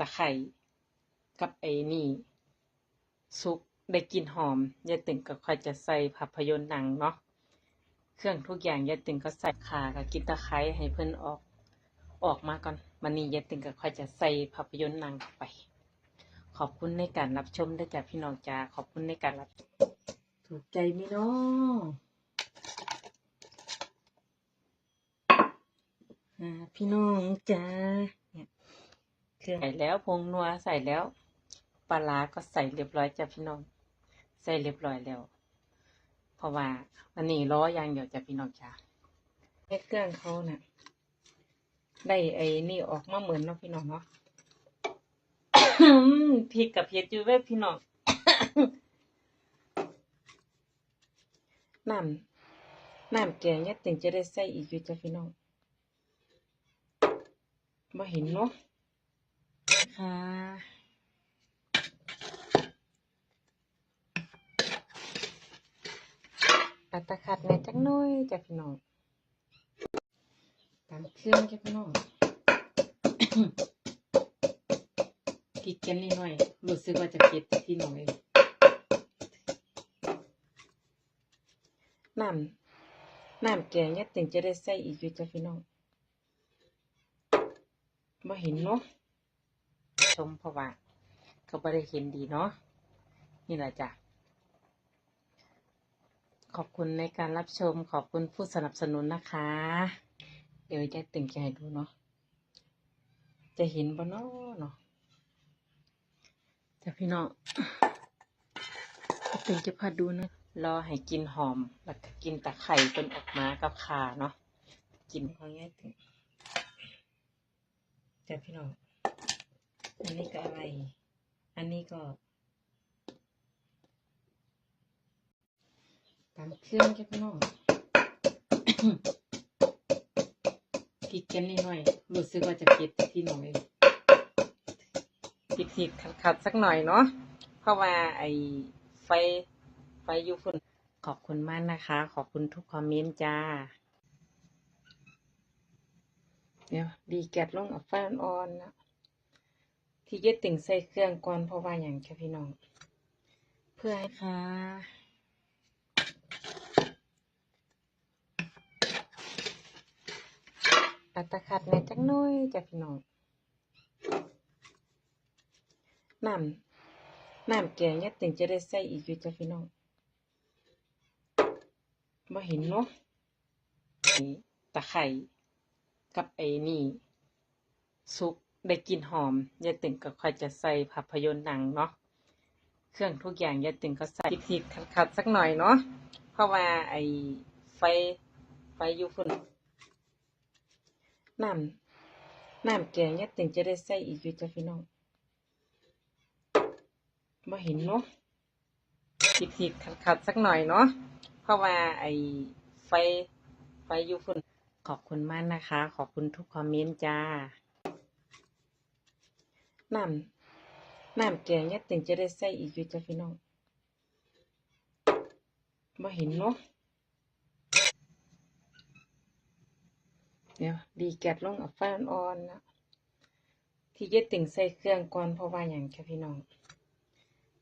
ตะไคร้กับไอ้นี่สุกได้กลิ่นหอมยายตึงก็ค่อยจะใส่ภาพยนตร์หนังเนาะเครื่องทุกอย่างยายตึงก็ใส่ขากับกินตะไคร้ให้เพิ่นออกออกมาก่อนวันนี้ยายตึงก็ค่อยจะใส่ภาพยนตร์หนังเข้าไป ขอบคุณในการรับชมด้วยจ้ะพี่น้องจ้าขอบคุณในการรับ ถูกใจไหมเนาะอ่าพี่น้องจ้า องใส่แล้วพงนัวใส่แล้วปลาร้าก็ใส่เรียบร้อยจ้ะพี่น้อง ใส่เรียบร้อยแล้ว เพราะว่าวันนี้ล้ออย่างเดียวจ้ะพี่น้องจ้าให้เครื่องเขาน่ะ ได้ไอ้นี่ออกมาเหมือนเนาะพี่น้องเนาะพริกกับเผ็ดอยู่เว้ยพี่น้องน้ำน้ำแกงเนี่ยถึงจะได้ใส่อีกอยู่จ้ะพี่น้องมาเห็นเนาะ ค่ะอัตตะขัดในจักน้อยจ้ะพี่น้องตามเครื่องจ้ะพี่น้องพริกกันนิดหน่อยรู้สึกว่าจะเผ็ดจ้ะพี่น้องน้ำน้ำแกงเนี่ยถึงจะได้ใส่อีกอยู่จ้ะพี่น้องมาเห็นเนาะ มเพราะว่าเขาไม่ได้เห็นดีเนาะนี่แหละจ้ะขอบคุณในการรับชมขอบคุณผู้สนับสนุนนะคะ เดี๋ยวจะตึงใจดูเนาะจะเห็นบ่เนาะเนาะจะพี่น้องตึงจะพาดูนะรอให้กินหอมแล้วก็กินตะไคร่เป็นออกมากับขาเนาะกินเขาง่ายถึงจะพี่น้อง อันนี้ก็อะไร อันนี้ก็ตามเครื่องจ้ะพี่น้องพริกกันนิดหน่อยรู้สึกว่าจะเผ็ดจ้ะพี่น้องเองผิดขัดๆสักหน่อยเนาะเพราะว่าไอ้ไฟไฟยูฟุนขอบคุณมากนะคะ ขอบคุณทุกคอมเมนต์จ้า เดี๋ยวดีแกดลงเอาไฟอ่อนๆนะ ที่ยึดติ่งใส่เครื่องก่อนเพราะว่าอย่างค่ะพี่น้อง เพื่อให้ค่ะอัตะขัดในจักน้อยจ้ะพี่น้องน้ำน้ำแกงเนี่ยถึงจะได้ใส่อีกอยู่จ้ะพี่น้องมาเห็นเนาะตะไคร่กับไอ้นี่ซุก ได้กลิ่นหอมยายตึงก็ค่อยจะใส่ภาพยนตร์หนังเนาะเครื่องทุกอย่างยายตึงก็ใส่พริกๆขัดๆสักหน่อยเนาะเพราะว่าไอ้ไฟไฟยูฟุนน้ำน้ำแกงเนี่ยถึงจะได้ใส่อีกอยู่จ้ะพี่น้องมาเห็นเนาะพริกๆขัดๆสักหน่อยเนาะเพราะว่าไอ้ไฟไฟยูฟุนขอบคุณมากนะคะ ขอบคุณทุกคอมเมนต์จ้า น้ำน้ำแกงเนี่ยถึงจะได้ใส่อีกอยู่จ้ะพี่น้องมาเห็นเนาะเดี๋ยวดีแกดลงเอาไฟอ่อนๆนะที่ยึดติ่งใส่เครื่องก่อนเพราะว่าอย่างค่ะพี่น้อง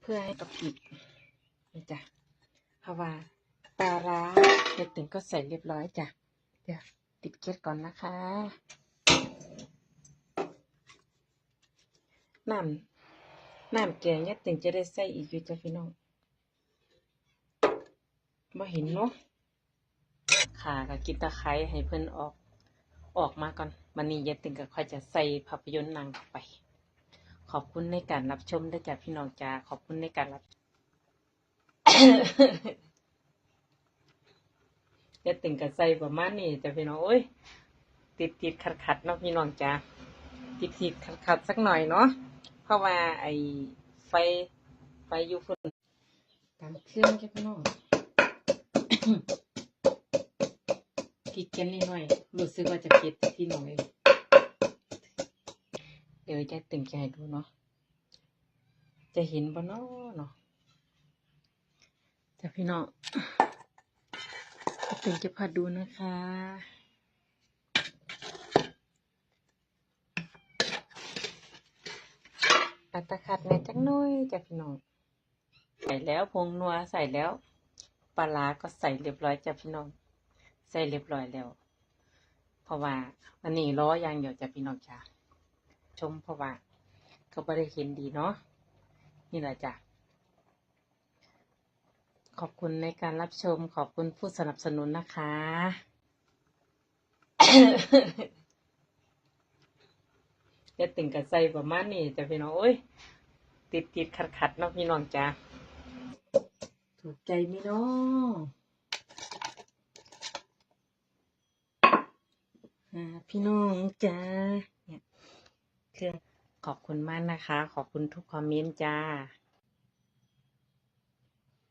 เพื่อให้กระปิดนี่จ้ะเพราะว่าปลาร้ายึดติ่งก็ใส่เรียบร้อยจ้ะเดี๋ยวติดเกล็ดก่อนนะคะ น้ำน้ำแกงเนี่ยติ่งจะได้ใส่อีกอยู่จ้ะพี่น้องมาเห็นเนาะขากับกินตะไคร้ให้เพิ่อนออกออกมาก่อนมันนี้ยายติ่งก็ค่อยจะใส่ภาพยนตร์หนังเข้าไป ขอบคุณในการรับชมด้วยจ้ะพี่น้องจ้าขอบคุณในการรับยายติ่งก็ใส่ประมาณนี้จ้ะพี่น้องโอ้ยติดติดขัดขัดๆเนาะพี่น้องจ้าติดติดขัดขัดๆสักหน่อยเนาะ เพราะว่าไอ้ไฟไฟยูฟุนตามเครื่องจ้ะพี่น้องพริกกันนิดหน่อยรู้สึกว่าจะเผ็ดจ้ะพี่น้องเองเดี๋ยวจะตึงใจดูเนาะจะเห็นบ่เนาะเนาะจ้ะพี่น้องตึงจะพาดูนะคะ อัตคัดแน่จักน้อยจ้ะพี่น้องใส่แล้วผงนัวใส่แล้วปลาร้าก็ใส่เรียบร้อยจ้ะพี่น้อง ใส่เรียบร้อยแล้ว เพราะว่าอันนี้ล้อยางเดียวจ้ะพี่น้องจ้ะชมเพราะว่าเขาไม่ได้เห็นดีเนาะนี่แหละจ้ะขอบคุณในการรับชมขอบคุณผู้สนับสนุนนะคะ ย่าติ่งกับใส่ประมาณนี้จ้ะพี่น้องโอ้ยติดติดขัดขัดๆเนาะพี่น้องจ้าถูกใจไหมเนาะอ่าพี่น้องจ้าเนี่ยเครื่องขอบคุณมากนะคะ ขอบคุณทุกคอมเมนต์จ้า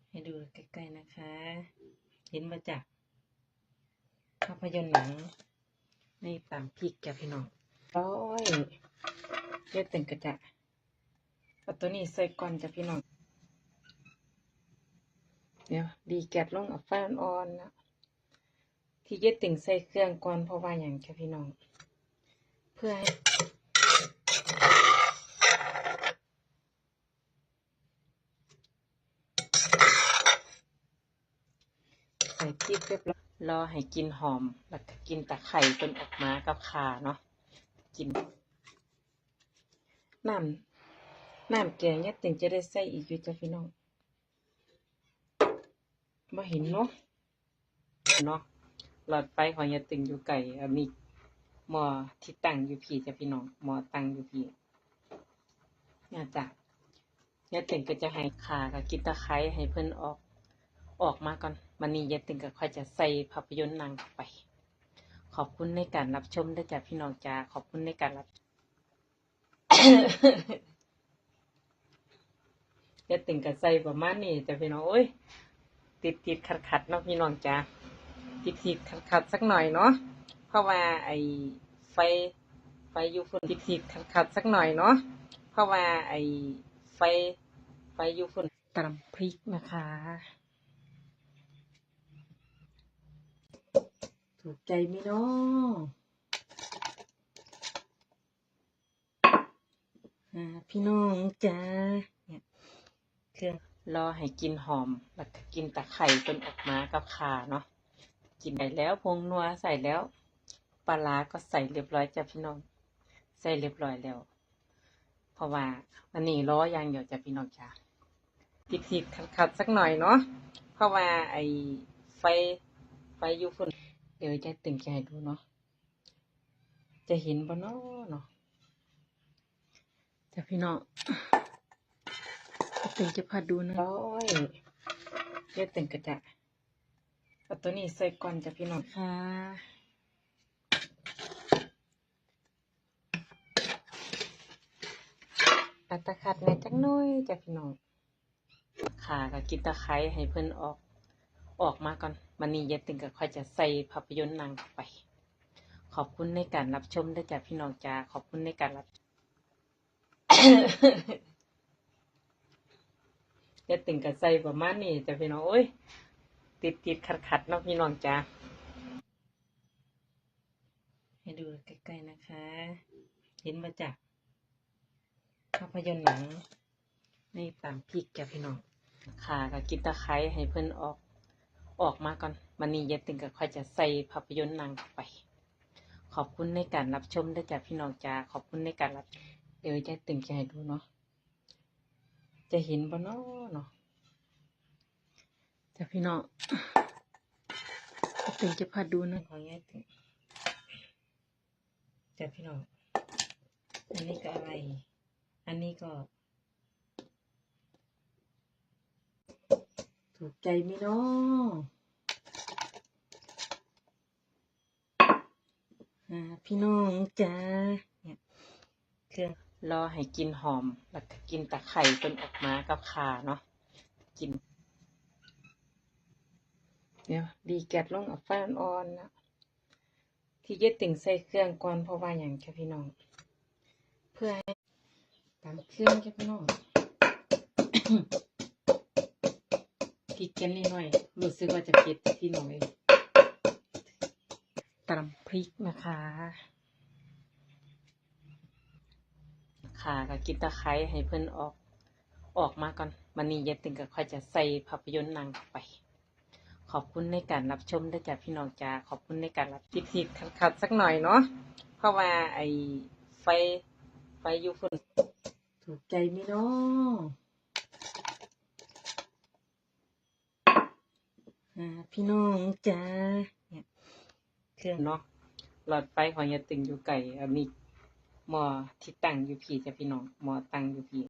ให้ดูใกล้ๆนะคะ เห็นมาจากภาพยนตร์หนังในตามพริกจ้ะพี่น้องร้อย เยอะตึงกระจะเอาตัวนี้ใส่ก่อนจ้ะพี่น้อง เดี๋ยวดีแกดลงเอาไฟอ่อนๆนะที่เยึดติ่งใส่เครื่องก่อนเพราะว่าอย่างจ้ะพี่น้อง เพื่อให้ใส่พริกเรียบร้อยรอให้กินหอม แล้วก็กินตะไคร่จนออกมากับขาเนาะกิน น้ำน้ำแกงเนี่ยถึงจะได้ใส่อีกอยู่จ้ะพี่น้องมาเห็นเนาะเนาะหลอดไฟของยายตึงอยู่ไก่อันนี้หม้อที่ตั้งอยู่พี่จ้ะพี่น้องหม้อตั้งอยู่พี่เนี่ยจ้ะยายตึงก็จะให้ขากับกินตะไคร้ให้เพิ่อนออกออกมาก่อนมันนี้ยายตึงก็ค่อยจะใส่ภาพยนตร์นางเข้าไป ขอบคุณในการรับชมด้วยจ้ะพี่น้องจ้าขอบคุณในการรับ อย่าติ่งกับใส่ประมาณนี้จะพี่น้องโอ้ย ติดติดขัดขัดเนาะพี่น้องจ้าติดติดขัดขัดสักหน่อยเนาะเพราะว่าไอ้ไฟไฟยูฝุ่นติดติดขัดขัดสักหน่อยเนาะเพราะว่าไอ้ไฟไฟยูฝุ่นตำพริกนะคะถูกใจไหมเนาะอ่า พี่น้องจ้าเนี่ยเครื่องรอให้กินหอม แล้วก็กินตะไคร่จนออกมากับขาเนาะ กินได้แล้วพงนัวใส่แล้ว ปลาร้าก็ใส่เรียบร้อยจ้ะพี่น้อง ใส่เรียบร้อยแล้ว เพราะว่าอันนี้ล้ออย่างเดียวจ้ะพี่น้องจ้าติดติดขัดขัดๆสักหน่อยเนาะ เพราะว่าไอ้ไฟไฟยูฝุ่นเดี๋ยวจะตึงใจดูเนาะ จะเห็นบ่เนาะเนาะ จ้ะพี่น้องตึงจะพาดูนะร้อยเยอะตึงกระจะเอาตัวนี้ใส่ก่อนจ้ะพี่น้องค่ะอัตคัดแหน่จักน้อยจ้ะพี่น้องขาก็กินตะไคร้ให้เพิ่อนออกออกมาก่อนมันนี้เยอะตึงก็ค่อยจะใส่ภาพยนตร์นางเข้าไป ขอบคุณในการรับชมด้วยจ้ะพี่น้องจ้าขอบคุณในการรับ อย่าติ่งกับใส่ประมาณนี้จ้ะพี่น้องโอ้ย ติดติดขัดขัดๆเนาะพี่น้องจ้าให้ดูใกล้ๆนะคะ เห็นมาจากภาพยนตร์หนังในตามพริกจ้ะพี่น้องขากับกินตะไคร้ให้เพิ่อนออกออกมาก่อนมันนี้อย่าติ่งกับค่อยจะใส่ภาพยนตร์หนังเข้าไป ขอบคุณในการรับชมด้วยจ้ะพี่น้องจ้าขอบคุณในการรับ ดี๋ยวจะติ่งให้ดูเนาะ จะเห็นบ่เนาะเนาะจะพี่น้องตึงจะพาดูนะของยายตึงจะพี่น้อง อันนี้ก็อะไร อันนี้ก็ ถูกใจไหมเนาะอ่าพี่น้องจ้าเนี่ยเครื่อง รอให้กินหอม แล้วก็กินตะไคร่จนออกมากับขาเนาะ กิน เดี๋ยวดีแกดลงเอาไฟอ่อนนะที่ยึดติ่งใส่เครื่องก่อนเพราะว่าอย่างจ้ะพี่น้อง เพื่อให้ตามเครื่องจ้ะพี่น้องพริกกันนิดหน่อยรู้สึกว่าจะเผ็ดจ้ะพี่น้อยตำพริกนะคะ ขค่ะก็กินตะไคร้ให้เพิ่นออกออกมาก่อนวันนี้ยายตึงก็ค่อยจะใส่ภาพยนตร์หนังเข้าไป ขอบคุณในการรับชมด้วยจ้ะพี่น้องจ้าขอบคุณในการรับติดติดขัดขัดๆสักหน่อยเนาะเพราะว่าไอ้ไฟไฟอยู่ฝนถูกใจไหมเนาะพี่น้องจ้าเนี่ยเครื่องเนาะหลอดไฟของยาตึงอยู่ไก่อันนี้ หม้อที่ตั้งอยู่พี่จ้ะพี่น้อง หม้อตั้งอยู่พี่